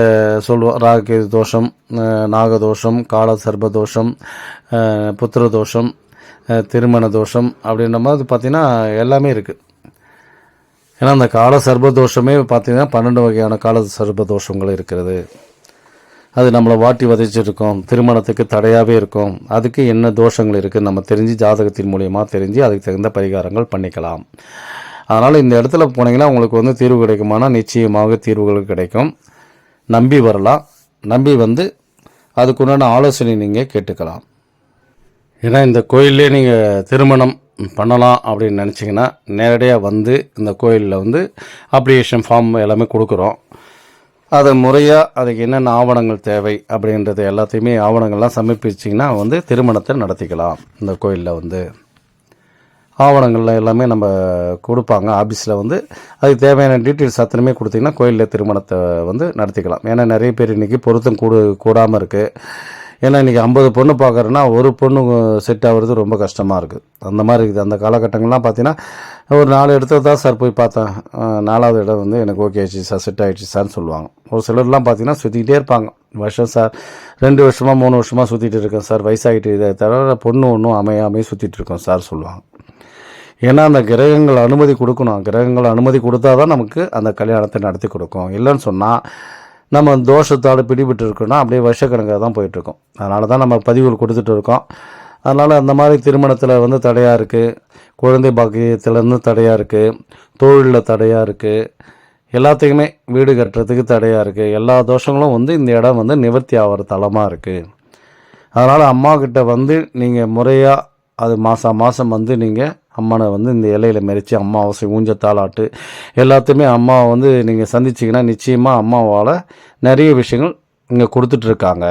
சொல்லுவோம் ராகு தோஷம் நாகதோஷம் கால சர்ப தோஷம் புத்திர தோஷம் திருமண தோஷம் அப்படின்ற மாதிரி பார்த்தீங்கன்னா எல்லாமே இருக்குது ஏன்னா அந்த கால சர்பதோஷமே பார்த்திங்கன்னா பன்னெண்டு வகையான கால சர்பதோஷங்கள் இருக்கிறது. அது நம்மளை வாட்டி வதைச்சிருக்கோம். திருமணத்துக்கு தடையாகவே இருக்கும். அதுக்கு என்ன தோஷங்கள் இருக்குது நம்ம தெரிஞ்சு ஜாதகத்தின் மூலியமாக தெரிஞ்சு அதுக்கு தகுந்த பரிகாரங்கள் பண்ணிக்கலாம். அதனால் இந்த இடத்துல போனீங்கன்னா உங்களுக்கு வந்து தீர்வு கிடைக்குமானா நிச்சயமாக தீர்வுகள் கிடைக்கும். நம்பி வரலாம். நம்பி வந்து அதுக்குண்டான ஆலோசனை நீங்கள் கேட்டுக்கலாம். ஏன்னா இந்த கோயிலே நீங்கள் திருமணம் பண்ணலாம் அப்படின்னு நினச்சிங்கன்னா நேரடியாக வந்து இந்த கோயிலில் வந்து அப்ளிகேஷன் ஃபார்ம் எல்லாமே கொடுக்குறோம். அதை முறையாக அதுக்கு என்னென்ன ஆவணங்கள் தேவை அப்படின்றது எல்லாத்தையுமே ஆவணங்கள்லாம் சமர்ப்பிச்சிங்கன்னா வந்து திருமணத்தை நடத்திக்கலாம். இந்த கோயிலில் வந்து. ஆவணங்கள்லாம் எல்லாமே நம்ம கொடுப்பாங்க. ஆஃபீஸில் வந்து அதுக்கு தேவையான டீட்டெயில்ஸ் அத்தனையுமே கொடுத்தீங்கன்னா கோயிலில் திருமணத்தை வந்து நடத்திக்கலாம். ஏன்னா நிறைய பேர் இன்றைக்கி பொருத்தம் கூடு கூடாமல் இருக்குது ஏன்னா இன்றைக்கி ஐம்பது பொண்ணு பார்க்குறேன்னா ஒரு பொண்ணு செட் ஆகுறது ரொம்ப கஷ்டமாக இருக்குது அந்த மாதிரி இருக்குது. அந்த காலகட்டங்கள்லாம் பார்த்தீங்கன்னா ஒரு நாலு இடத்துல தான் சார் போய் பார்த்தேன். நாலாவது இடம் வந்து எனக்கு ஓகே ஆயிடுச்சு சார் செட் ஆகிடுச்சு சார்னு சொல்லுவாங்க. ஒரு சிலர்லாம் பார்த்தீங்கன்னா சுற்றிக்கிட்டே இருப்பாங்க. வருஷம் சார் ரெண்டு வருஷமாக மூணு வருஷமாக சுற்றிட்டு இருக்கேன் சார். வயசாகிட்டு இதை தவிர பொண்ணு ஒன்றும் அமையாமே சுற்றிட்டு இருக்கோம் சார் சொல்லுவாங்க. ஏன்னா அந்த கிரகங்கள் அனுமதி கொடுக்கணும். கிரகங்கள் அனுமதி கொடுத்தா தான் நமக்கு அந்த கல்யாணத்தை நடத்தி கொடுக்கும். இல்லைன்னு சொன்னால் நம்ம தோஷத்தால் பிடிபட்டு இருக்கோம்னா அப்படியே வருஷக்கணக்காக தான் போயிட்டுருக்கோம். அதனால தான் நம்ம பதிவுகள் கொடுத்துட்டு இருக்கோம். அதனால் அந்த மாதிரி திருமணத்தில் வந்து தடையாக இருக்குது குழந்தை பாக்கியத்துலேருந்து தடையாக இருக்குது தொழிலில் தடையாக இருக்குது எல்லாத்துக்குமே வீடு கட்டுறதுக்கு தடையாக இருக்குது எல்லா தோஷங்களும் வந்து இந்த இடம் வந்து நிவர்த்தி ஆகிற தலமாக இருக்குது அதனால் அம்மாக்கிட்ட வந்து நீங்கள் முறையாக அது மாதம் மாதம் வந்து நீங்கள் அம்மனை வந்து இந்த இலையில மெரித்து அம்மாவாசை ஊஞ்ச தாளாட்டு எல்லாத்தையுமே அம்மாவை வந்து நீங்கள் சந்திச்சிங்கன்னா நிச்சயமாக அம்மாவால் நிறைய விஷயங்கள் இங்கே கொடுத்துட்ருக்காங்க.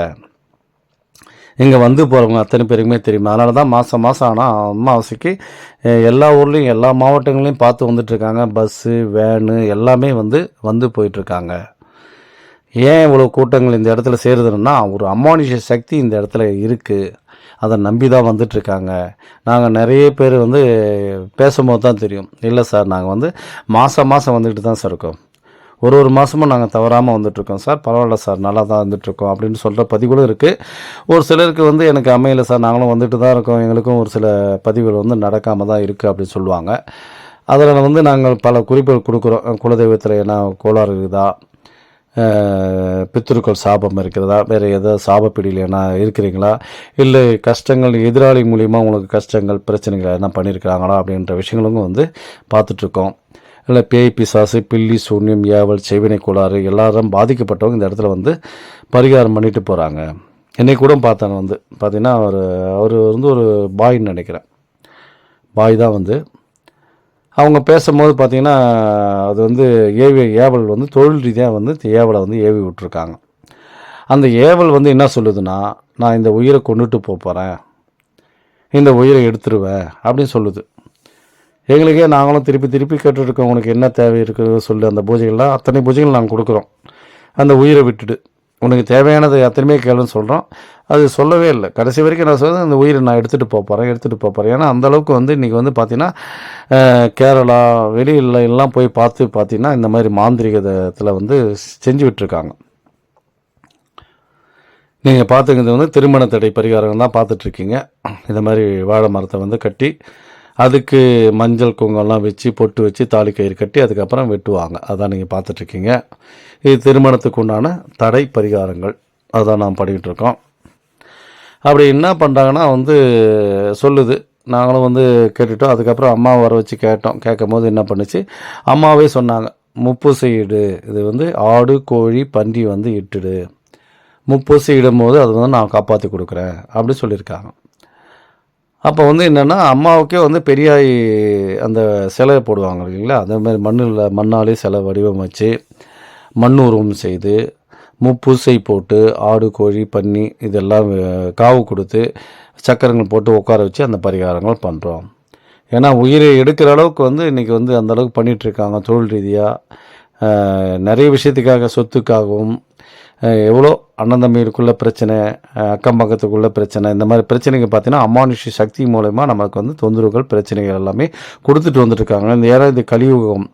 இங்கே வந்து போகிறவங்க அத்தனை பேருக்குமே தெரியும். அதனால தான் மாதம் மாதம் ஆனால் அமாவாசைக்கு எல்லா ஊர்லேயும் எல்லா மாவட்டங்களையும் பார்த்து வந்துட்டுருக்காங்க பஸ்ஸு வேனு எல்லாமே வந்து வந்து போயிட்டுருக்காங்க ஏன் இவ்வளோ கூட்டங்கள் இந்த இடத்துல சேருதுன்னா ஒரு அமானுஷ சக்தி இந்த இடத்துல இருக்குது அதை நம்பி தான் வந்துட்டுருக்காங்க. நாங்கள் நிறைய பேர் வந்து பேசும்போது தான் தெரியும். இல்லை சார் நாங்கள் வந்து மாதம் மாதம் வந்துக்கிட்டு தான் சார் இருக்கோம். ஒரு ஒரு மாதமும் நாங்கள் தவறாமல் வந்துட்ருக்கோம் சார். பரவாயில்ல சார் நல்லா தான் வந்துட்டுருக்கோம் அப்படின்னு சொல்கிற பதிவுகளும் இருக்குது ஒரு சிலருக்கு வந்து எனக்கு அமையல சார். நாங்களும் வந்துட்டு தான் இருக்கோம். எங்களுக்கும் ஒரு சில பதிவுகள் வந்து நடக்காமல் தான் இருக்குது அப்படின்னு சொல்லுவாங்க. அதில் வந்து நாங்கள் பல குறிப்புகள் கொடுக்குறோம். குலதெய்வத்தில் என்ன கோளாறு இருக்குதா? பித்திருக்கள் சாபம் இருக்கிறதா? வேறு ஏதாவது சாபப்பிடியில் என்ன இருக்கிறீங்களா? இல்லை கஷ்டங்கள் எதிராளி மூலிமா உங்களுக்கு கஷ்டங்கள் பிரச்சனைகள் என்ன பண்ணியிருக்கிறாங்களா? அப்படின்ற விஷயங்களும் வந்து பார்த்துட்ருக்கோம். இல்லை பேய் பிசாசு பில்லி சூன்யம் ஏவல் செவினை கோளாறு எல்லாரும் பாதிக்கப்பட்டவங்க இந்த இடத்துல வந்து பரிகாரம் பண்ணிட்டு போகிறாங்க என்னை கூட பார்த்தேன் வந்து. பார்த்தீங்கன்னா அவர் அவர் வந்து ஒரு பாய்ன்னு நினைக்கிறேன். பாய் தான் வந்து அவங்க பேசும்போது பார்த்திங்கன்னா அது வந்து ஏவி ஏவல் வந்து தொழில் ரீதியாக வந்து ஏவலை வந்து ஏவி விட்டுருக்காங்க. அந்த ஏவல் வந்து என்ன சொல்லுதுன்னா நான் இந்த உயிரை கொண்டுட்டு போகிறேன் இந்த உயிரை எடுத்துருவேன் அப்படின்னு சொல்லுது. எங்களுக்கே நாங்களும் திருப்பி திருப்பி கேட்டுட்ருக்கோம் உனக்கு என்ன தேவை இருக்குது சொல்லி அந்த பூஜைகள்லாம் அத்தனை பூஜைகள் நாங்கள் கொடுக்குறோம். அந்த உயிரை விட்டுடு. உனக்கு தேவையானது அத்தனையுமே கேளுன்னு சொல்கிறோம் அது சொல்லவே இல்லை. கடைசி வரைக்கும் நான் சொல்றது அந்த உயிரை நான் எடுத்துகிட்டு போக போகிறேன் எடுத்துகிட்டு போக போகிறேன் ஏன்னா அந்த அளவுக்கு வந்து இன்றைக்கி வந்து பார்த்திங்கன்னா கேரளா வெளியில் எல்லாம் போய் பார்த்து பார்த்தீங்கன்னா இந்த மாதிரி மாந்திரிகத்தில் வந்து செஞ்சு விட்டுருக்காங்க. நீங்கள் பார்த்துக்கிறது வந்து திருமண தடை பரிகாரம் தான் பார்த்துட்ருக்கீங்க இந்த மாதிரி வாழை மரத்தை வந்து கட்டி அதுக்கு மஞ்சள் குங்கம்லாம் வச்சு பொட்டு வச்சு தாலி கயிறு கட்டி அதுக்கப்புறம் வெட்டுவாங்க. அதான் நீங்கள் பார்த்துட்ருக்கீங்க இது திருமணத்துக்கு உண்டான தடை பரிகாரங்கள். அதான் நாம் பண்ணிகிட்ருக்கோம் இருக்கோம். அப்படி என்ன பண்ணுறாங்கன்னா வந்து சொல்லுது. நாங்களும் வந்து கேட்டுட்டோம். அதுக்கப்புறம் அம்மாவை வர வச்சு கேட்டோம். கேட்கும் போது என்ன பண்ணுச்சு? அம்மாவே சொன்னாங்க முப்பூசை இடு இது வந்து ஆடு கோழி பன்றி வந்து இட்டுடு. முப்பூசி இடும்போது அது வந்து நான் காப்பாற்றி கொடுக்குறேன். அப்படி சொல்லியிருக்காங்க. அப்போ வந்து என்னென்னா அம்மாவுக்கே வந்து பெரியாய் அந்த சிலையை போடுவாங்க இல்லைங்களா? அதே மாதிரி மண்ணில் மண்ணாலே சிலை வடிவமைச்சு மண் உருவம் செய்து முப்பூசை போட்டு ஆடு கோழி பன்னி இதெல்லாம் காவு கொடுத்து சக்கரங்கள் போட்டு உட்கார வச்சு அந்த பரிகாரங்கள் பண்ணுறோம் ஏன்னா உயிரை எடுக்கிற அளவுக்கு வந்து இன்றைக்கி வந்து அந்தளவுக்கு பண்ணிகிட்ருக்காங்க தொழில் ரீதியாக நிறைய விஷயத்துக்காக சொத்துக்காகவும் எவ்வளோ அண்ணன் தம்பிகளுக்குள்ள பிரச்சனை அக்கம் பக்கத்துக்குள்ள பிரச்சனை இந்த மாதிரி பிரச்சனைங்க பார்த்தீங்கன்னா அமானுஷ்ய சக்தி மூலயமா நமக்கு வந்து தொந்தரவுகள் பிரச்சனைகள் எல்லாமே கொடுத்துட்டு வந்துட்டுருக்காங்க இந்த ஏன்னா இது கலியுகம்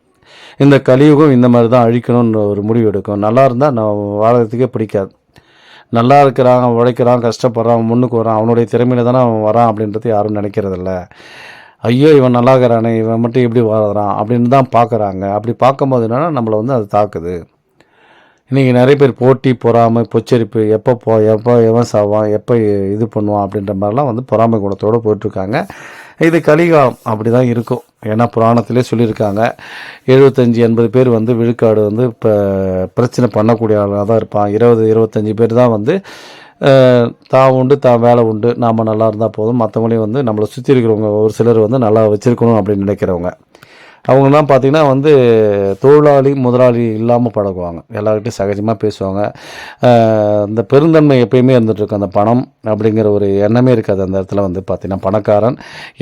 இந்த கலியுகம் இந்த மாதிரி தான் அழிக்கணும்னு ஒரு முடிவு எடுக்கும். நல்லா இருந்தால் நான் வாழறதுக்கே பிடிக்காது. நல்லா இருக்கிறான் உழைக்கிறான் கஷ்டப்படுறான் முன்னுக்கு வரான் அவனுடைய திறமையில தானே அவன் வரான் அப்படின்றது யாரும் நினைக்கிறதில்ல. ஐயோ இவன் நல்லா இருக்கிறானே இவன் மட்டும் எப்படி வாழறான் அப்படின்னு தான் பார்க்குறாங்க. அப்படி பார்க்கும்போது என்னன்னா நம்மளை வந்து அது தாக்குது. இன்றைக்கி நிறைய பேர் போட்டி பொறாமை பொச்சரிப்பு எப்போ போ எப்போ எவன் சாவான் எப்போ இது பண்ணுவான் அப்படின்ற மாதிரிலாம் வந்து பொறாமை குணத்தோடு போயிட்டுருக்காங்க இது கலிகாலம் அப்படி தான் இருக்கும். ஏன்னா புராணத்திலே சொல்லியிருக்காங்க. எழுபத்தஞ்சி எண்பது பேர் வந்து விழுக்காடு வந்து இப்போ பிரச்சனை பண்ணக்கூடிய ஆளாக தான் இருப்பான் இருபது இருபத்தஞ்சி பேர் தான் வந்து தான் உண்டு தான் வேலை உண்டு. நாம் நல்லா இருந்தால் போதும். மற்றவங்களையும் வந்து நம்மளை சுற்றி இருக்கிறவங்க ஒரு சிலர் வந்து நல்லா வச்சுருக்கணும் அப்படின்னு நினைக்கிறவங்க. அவங்கெல்லாம் பார்த்திங்கன்னா வந்து தொழிலாளி முதலாளி இல்லாமல் பழகுவாங்க. எல்லார்கிட்டையும் சகஜமாக பேசுவாங்க. இந்த பெருந்தன்மை எப்பயுமே இருந்துகிட்ருக்கு அந்த பணம் அப்படிங்கிற ஒரு எண்ணமே இருக்காது. அந்த இடத்துல வந்து பார்த்திங்கன்னா பணக்காரன்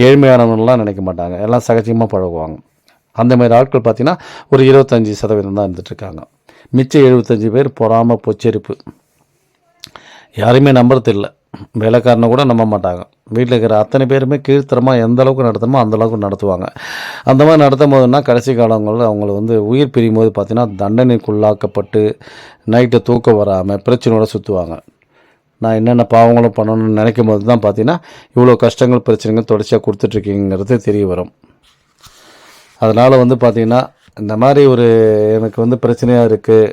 ஏழ்மையானவன்லாம் நினைக்க மாட்டாங்க. எல்லாம் சகஜமாக பழகுவாங்க. அந்த மாதிரி ஆட்கள் பார்த்திங்கன்னா ஒரு இருபத்தஞ்சி சதவீதம் தான் இருந்துகிட்ருக்காங்க மிச்சம் எழுபத்தஞ்சு பேர் பொறாம பொச்சரிப்பு. யாரையுமே நம்புறது இல்லை வேலைக்காரனை கூட நம்ப மாட்டாங்க. வீட்டில் இருக்கிற அத்தனை பேருமே கீழ்த்தரமாக எந்த அளவுக்கு நடத்தணுமோ அந்த அளவுக்கு நடத்துவாங்க. அந்த மாதிரி நடத்தும் போதுன்னா கடைசி காலங்களில் அவங்கள வந்து உயிர் பிரியும் போது பார்த்திங்கன்னா தண்டனைக்குள்ளாக்கப்பட்டு நைட்டு தூக்கம் வராமல் பிரச்சனையோட சுற்றுவாங்க நான் என்னென்ன பாவங்களும் பண்ணணும்னு நினைக்கும் போது தான் பார்த்தீங்கன்னா இவ்வளோ கஷ்டங்கள் பிரச்சனைகள் தொடர்ச்சியாக கொடுத்துட்ருக்கீங்கிறது தெரிய வரும். அதனால் வந்து பார்த்திங்கன்னா இந்த மாதிரி ஒரு எனக்கு வந்து பிரச்சனையாக இருக்குது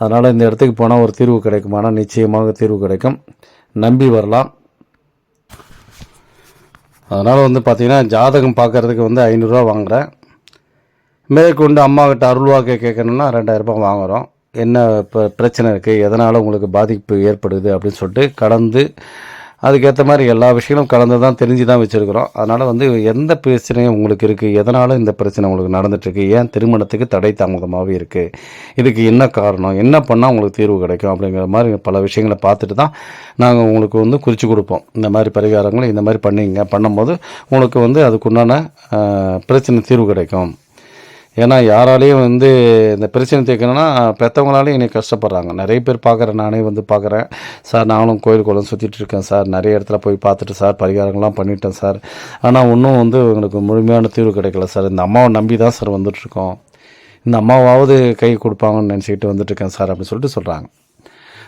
அதனால் இந்த இடத்துக்கு போனால் ஒரு தீர்வு கிடைக்குமானா நிச்சயமாக தீர்வு கிடைக்கும். நம்பி வரலாம். அதனால் வந்து பார்த்திங்கன்னா ஜாதகம் பார்க்குறதுக்கு வந்து ஐநூறுரூவா வாங்குகிறேன் மேற்கொண்டு அம்மாக்கிட்ட அருள்வாக்கை கேட்கணுன்னா ரெண்டாயிரரூபா வாங்குகிறோம் என்ன இப்போ பிரச்சனை இருக்குது எதனால் உங்களுக்கு பாதிப்பு ஏற்படுது அப்படின்னு சொல்லிட்டு கடந்து அதுக்கேற்ற மாதிரி எல்லா விஷயங்களும் கலந்து தான் தெரிஞ்சு தான் வச்சுருக்கிறோம். அதனால் வந்து எந்த பிரச்சனையும் உங்களுக்கு இருக்குது எதனால் இந்த பிரச்சனை உங்களுக்கு நடந்துட்டுருக்கு? ஏன் திருமணத்துக்கு தடை தாமதமாகவே இருக்குது இதுக்கு என்ன காரணம்? என்ன பண்ணால் உங்களுக்கு தீர்வு கிடைக்கும்? அப்படிங்கிற மாதிரி பல விஷயங்களை பார்த்துட்டு தான் நாங்கள் உங்களுக்கு வந்து குறித்து கொடுப்போம். இந்த மாதிரி பரிகாரங்களை இந்த மாதிரி பண்ணிங்க. பண்ணும்போது உங்களுக்கு வந்து அதுக்குண்டான பிரச்சனை தீர்வு கிடைக்கும். ஏன்னா யாராலையும் வந்து இந்த பிரச்சனை தீர்க்கணும்னா பெற்றவங்களாலையும் என்னை கஷ்டப்படுறாங்க. நிறைய பேர் பார்க்குறேன். நானே வந்து பார்க்குறேன். சார் நானும் கோயில் குளம் சுற்றிட்டு இருக்கேன் சார். நிறைய இடத்துல போய் பார்த்துட்டு சார் பரிகாரங்கள்லாம் பண்ணிட்டேன் சார். ஆனால் இன்னும் வந்து எங்களுக்கு முழுமையான தீர்வு கிடைக்கல சார். இந்த அம்மாவை நம்பி தான் சார் வந்துட்டுருக்கோம். இந்த அம்மாவாவது கை கொடுப்பாங்கன்னு நினச்சிக்கிட்டு வந்துட்டுருக்கேன் சார் அப்படின்னு சொல்லிட்டு சொல்கிறாங்க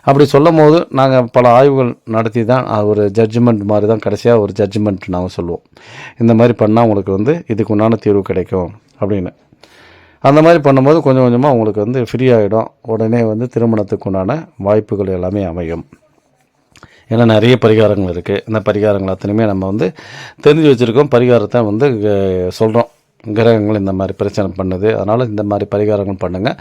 அப்படி சொல்லும் போது நாங்கள் பல ஆய்வுகள் நடத்தி தான் ஒரு ஜட்ஜ்மெண்ட் மாதிரி தான் கடைசியாக ஒரு ஜட்ஜ்மெண்ட் நாங்கள் சொல்லுவோம். இந்த மாதிரி பண்ணால் உங்களுக்கு வந்து இதுக்கு உண்டான தீர்வு கிடைக்கும் அப்படின்னு. அந்த மாதிரி பண்ணும்போது கொஞ்சம் கொஞ்சமாக உங்களுக்கு வந்து ஃப்ரீ ஆகிடும் உடனே வந்து திருமணத்துக்கு உண்டான வாய்ப்புகள் எல்லாமே அமையும். ஏன்னா நிறைய பரிகாரங்கள் இருக்குது இந்த பரிகாரங்கள் அத்தனையுமே நம்ம வந்து தெரிஞ்சு வச்சுருக்கோம். பரிகாரத்தை வந்து சொல்கிறோம் கிரகங்கள் இந்த மாதிரி பிரச்சனை பண்ணுது. அதனால் இந்த மாதிரி பரிகாரங்கள் பண்ணுங்கள்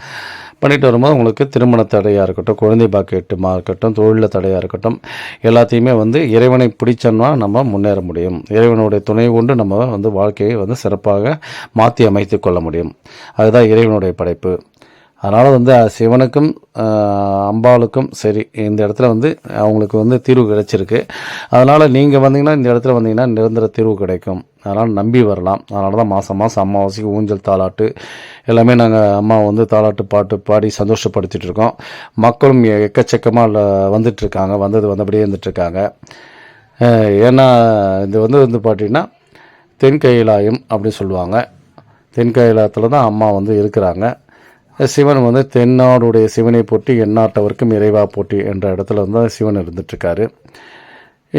பண்ணிட்டு வரும்போது உங்களுக்கு திருமண தடையாக இருக்கட்டும் குழந்தை பாக்கியட்டுமா இருக்கட்டும் தொழிலில் தடையாக இருக்கட்டும் எல்லாத்தையுமே வந்து இறைவனை பிடிச்சோம்னா நம்ம முன்னேற முடியும். இறைவனுடைய துணை கொண்டு நம்ம வந்து வாழ்க்கையை வந்து சிறப்பாக மாற்றி அமைத்து கொள்ள முடியும். அதுதான் இறைவனுடைய படைப்பு. அதனால் வந்து சிவனுக்கும் அம்பாளுக்கும் சரி இந்த இடத்துல வந்து அவங்களுக்கு வந்து தீர்வு கிடைச்சிருக்கு. அதனால் நீங்கள் வந்தீங்கன்னா இந்த இடத்துல வந்தீங்கன்னா நிரந்தர தீர்வு கிடைக்கும். அதனால் நம்பி வரலாம். அதனால தான் மாதம் மாதம் அமாவாசைக்கு ஊஞ்சல் தாளாட்டு எல்லாமே நாங்கள் அம்மா வந்து தாலாட்டு பாட்டு பாடி சந்தோஷப்படுத்திட்டு இருக்கோம். மக்களும் எ- எக்கச்சக்கமாக வந்துட்டுருக்காங்க. வந்தது வந்தபடியே இருந்துட்டுருக்காங்க. ஏன்னா இது வந்து வந்து பார்த்தீங்கன்னா தென்கைலாயம் அப்படின்னு சொல்லுவாங்க. தென்கைலாயத்தில் தான் அம்மா வந்து இருக்கிறாங்க. சிவன் வந்து தென்னாடுடைய சிவனை போட்டி எந்நாட்டவருக்கும் இறைவா போட்டி என்ற இடத்துல வந்து சிவன் இருந்துட்டுருக்காரு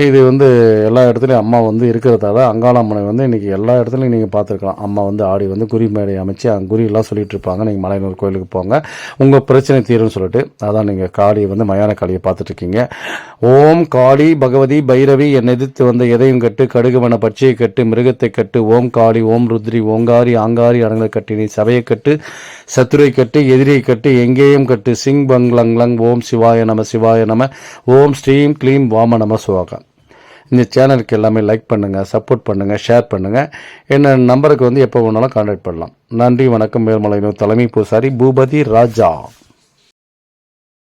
இது வந்து எல்லா இடத்துலையும் அம்மா வந்து இருக்கிறதால அங்காளம்மனை வந்து இன்றைக்கி எல்லா இடத்துலையும் நீங்கள் பார்த்துருக்கலாம். அம்மா வந்து ஆடி வந்து குறி மேடை அமைச்சு அங்கே குறியெல்லாம் சொல்லிட்டு இருப்பாங்க. நீங்கள் மலையனூர் கோயிலுக்கு போங்க. உங்கள் பிரச்சனை தீரும்னு சொல்லிட்டு அதான் நீங்கள் காளியை வந்து மயான காளியை பார்த்துட்ருக்கீங்க ஓம் காளி பகவதி பைரவி என் எதிர்த்து வந்த எதையும் கட்டு கடுகுவன பச்சையை கட்டு மிருகத்தை கட்டு ஓம் காளி ஓம் ருத்ரி ஓங்காரி ஆங்காரி அடங்களை கட்டி நீ சபையை கட்டு சத்துரை கட்டு எதிரியை கட்டு எங்கேயும் கட்டு சிங் பங் லங் லங் ஓம் சிவாய நம சிவாய நம ஓம் ஸ்ரீம் க்ளீம் வாம நம சுவாகம் இந்த சேனலுக்கு எல்லாமே லைக் பண்ணுங்கள் சப்போர்ட் பண்ணுங்கள் ஷேர் பண்ணுங்கள் என்ன நம்பருக்கு வந்து எப்போ வேணாலும் கான்டாக்ட் பண்ணலாம். நன்றி வணக்கம். மேல்மலையினர் தலைமை பூசாரி பூபதி ராஜா.